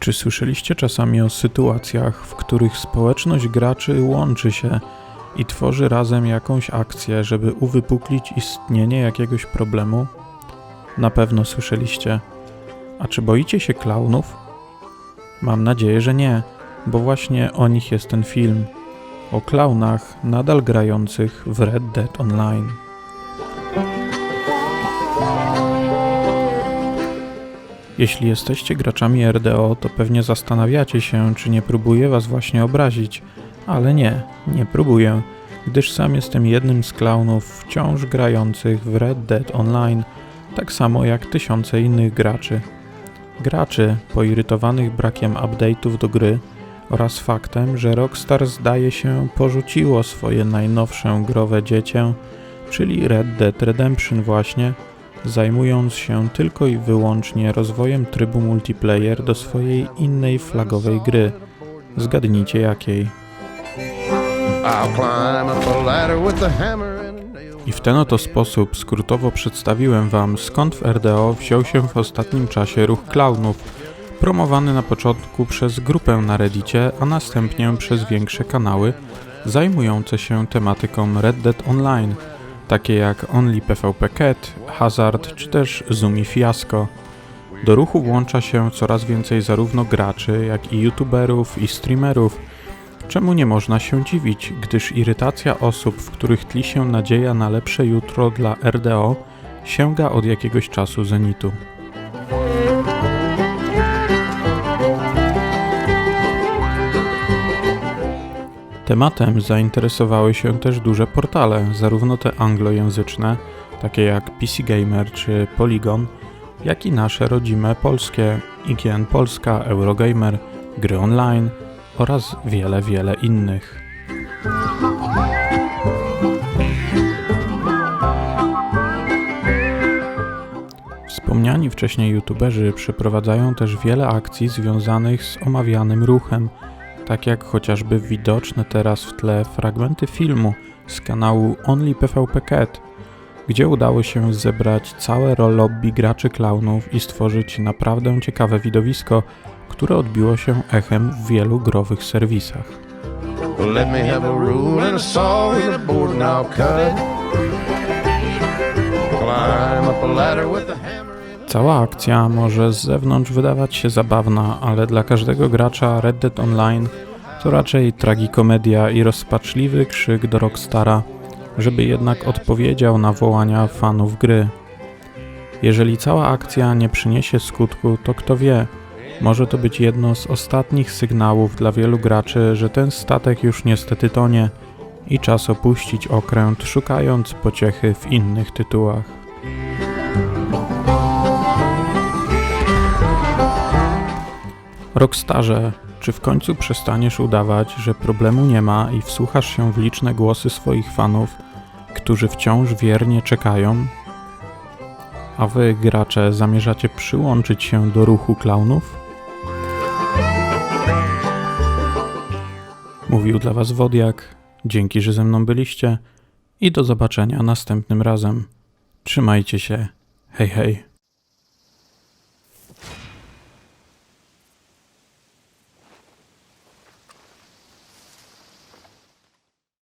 Czy słyszeliście czasami o sytuacjach, w których społeczność graczy łączy się i tworzy razem jakąś akcję, żeby uwypuklić istnienie jakiegoś problemu? Na pewno słyszeliście. A czy boicie się klaunów? Mam nadzieję, że nie, bo właśnie o nich jest ten film. O klaunach nadal grających w Red Dead Online. Jeśli jesteście graczami RDO, to pewnie zastanawiacie się, czy nie próbuję was właśnie obrazić, ale nie, nie próbuję, gdyż sam jestem jednym z klaunów wciąż grających w Red Dead Online, tak samo jak tysiące innych graczy. Graczy poirytowanych brakiem update'ów do gry oraz faktem, że Rockstar zdaje się porzuciło swoje najnowsze growe dziecię, czyli Red Dead Redemption właśnie, zajmując się tylko i wyłącznie rozwojem trybu multiplayer do swojej innej flagowej gry. Zgadnijcie jakiej. I w ten oto sposób skrótowo przedstawiłem Wam skąd w RDO wziął się w ostatnim czasie ruch klaunów, promowany na początku przez grupę na Reddicie, a następnie przez większe kanały zajmujące się tematyką Red Dead Online, takie jak Only PvP Cat, Hazard czy też Zumi Fiasco. Do ruchu włącza się coraz więcej zarówno graczy, jak i youtuberów i streamerów, Czemu nie można się dziwić, gdyż irytacja osób, w których tli się nadzieja na lepsze jutro dla RDO, sięga od jakiegoś czasu zenitu. Tematem zainteresowały się też duże portale, zarówno te anglojęzyczne, takie jak PC Gamer czy Polygon, jak i nasze rodzime polskie IGN Polska, Eurogamer, Gry Online oraz wiele, wiele innych. Wspomniani wcześniej youtuberzy przeprowadzają też wiele akcji związanych z omawianym ruchem, tak jak chociażby widoczne teraz w tle fragmenty filmu z kanału Only PvP Cat, gdzie udało się zebrać całe lobby graczy klaunów i stworzyć naprawdę ciekawe widowisko, które odbiło się echem w wielu growych serwisach. Cała akcja może z zewnątrz wydawać się zabawna, ale dla każdego gracza Red Dead Online to raczej tragikomedia i rozpaczliwy krzyk do Rockstara, żeby jednak odpowiedział na wołania fanów gry. Jeżeli cała akcja nie przyniesie skutku, to kto wie, może to być jedno z ostatnich sygnałów dla wielu graczy, że ten statek już niestety tonie i czas opuścić okręt, szukając pociechy w innych tytułach. Rockstarze, czy w końcu przestaniesz udawać, że problemu nie ma i wsłuchasz się w liczne głosy swoich fanów, którzy wciąż wiernie czekają? A wy, gracze, zamierzacie przyłączyć się do ruchu klaunów? Mówił dla Was Wodiak. Dzięki, że ze mną byliście i do zobaczenia następnym razem. Trzymajcie się. Hej, hej.